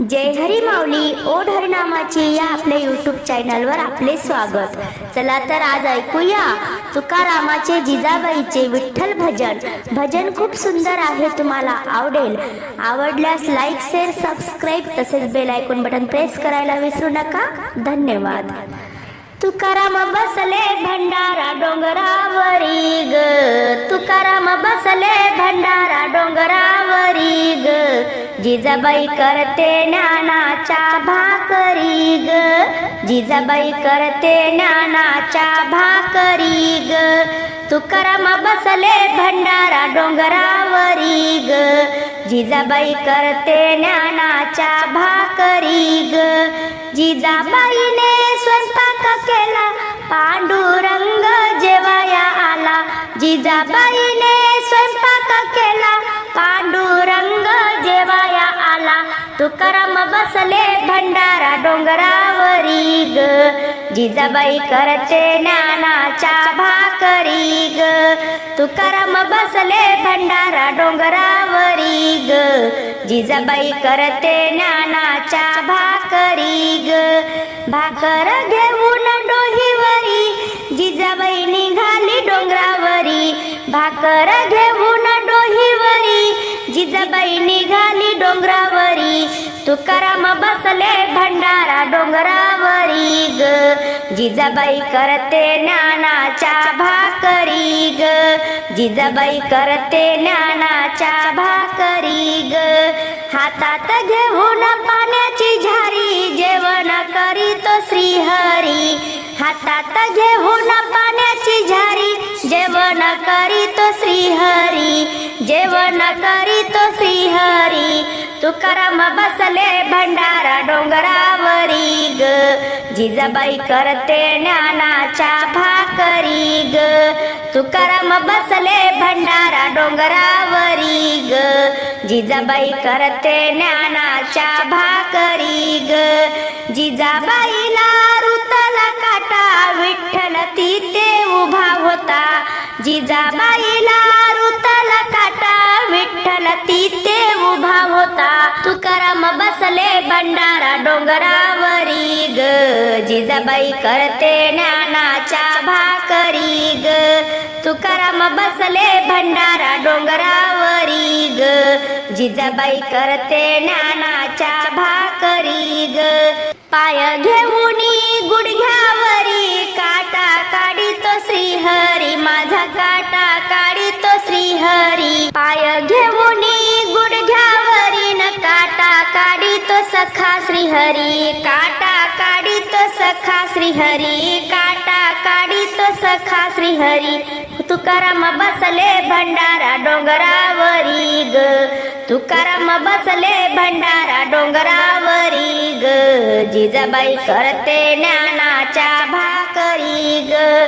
जय हरी माऊली. ओढ हरिनामाची या आपल्या यूट्यूब चॅनलवर आपले स्वागत. चला तर आज ऐकूया तुकारामाचे जिजाबाईचे विठ्ठल भजन. भजन खूप सुंदर आहे तुम्हाला आवडेल. आवडल्यास लाईक शेअर सबस्क्राईब तसेच बेल आयकॉन बटन प्रेस करायला विसरू नका. धन्यवाद. तुकाराम बसले भंडारा डोंगरावरी ग. तुकाराम बसले भंडारा डोंगरा जिजाबाई करते ज्ञानाच्या भाकरी ग. जिजाबाई करते ज्ञानाच्या भाकरी ग. तुकाराम बसले भंडारा डोंगरावरी ग. जिजाबाई करते ज्ञानाच्या भाकरी ग. जिजाबाईने स्वयंपाक केला पांडुरंग जेवाया आला. जिजाबाई तुकाराम बसले भंडारा डोंगरावरी ग. जिजाबाई करते ज्ञानाच्या भाकरी ग. तुकाराम बसले भंडारा डोंगरावरी ग. जिजाबाई करते ज्ञानाच्या भाकरी ग. भाकर घेऊन डोहीवरी. जिजाबाई निघाली डोंगरावरी. भाकर घेऊन डोहीवरी. जिजाबाई निघाली डोंगरावरी. तुकाराम बसले भंडारा डोंगरावरी ग. जिजाबाई करते ज्ञानाच्या भाकरी ग. जिजाबाई करते ज्ञानाच्या भाकरी ग. हातात घेऊन पाण्याची झारी जेवण करीतो श्रीहरी. हातात घेऊन पाण्याची झारी जेवण करीतो श्रीहरी जेवण करीतो श्रीहरी. तुकाराम बसले भंडारा डोंगरावरी ग. जिजाबाई करते ज्ञानाच्या भाकरी ग. तुकाराम बसले भंडारा डोंगरावरी ग. जिजाबाई करते ज्ञानाच्या भाकरी ग. जिजाबाईला जिजाबाईला रुतला काटा विठ्ठल तिथे उभा होता. तुकाराम बसले भंडारा डोंगरावरी ग. जिजाबाई करते ज्ञानाच्या भाकरी ग. तुकाराम बसले भंडारा डोंगरावरी ग. जिजाबाई करते ज्ञानाच्या भाकरी ग. पाय घेऊनी पाय घेऊनी गुडघ्यावरी न काटा काढितो सखा श्रीहरी. काटा काढितो सखा श्रीहरी. काटा काढितो सखा श्रीहरी. तुकाराम बसले भंडारा डोंगरावरी ग. तुकाराम बसले भंडारा डोंगरावरी ग. जिजाबाई करते ज्ञानाच्या भाकरी ग.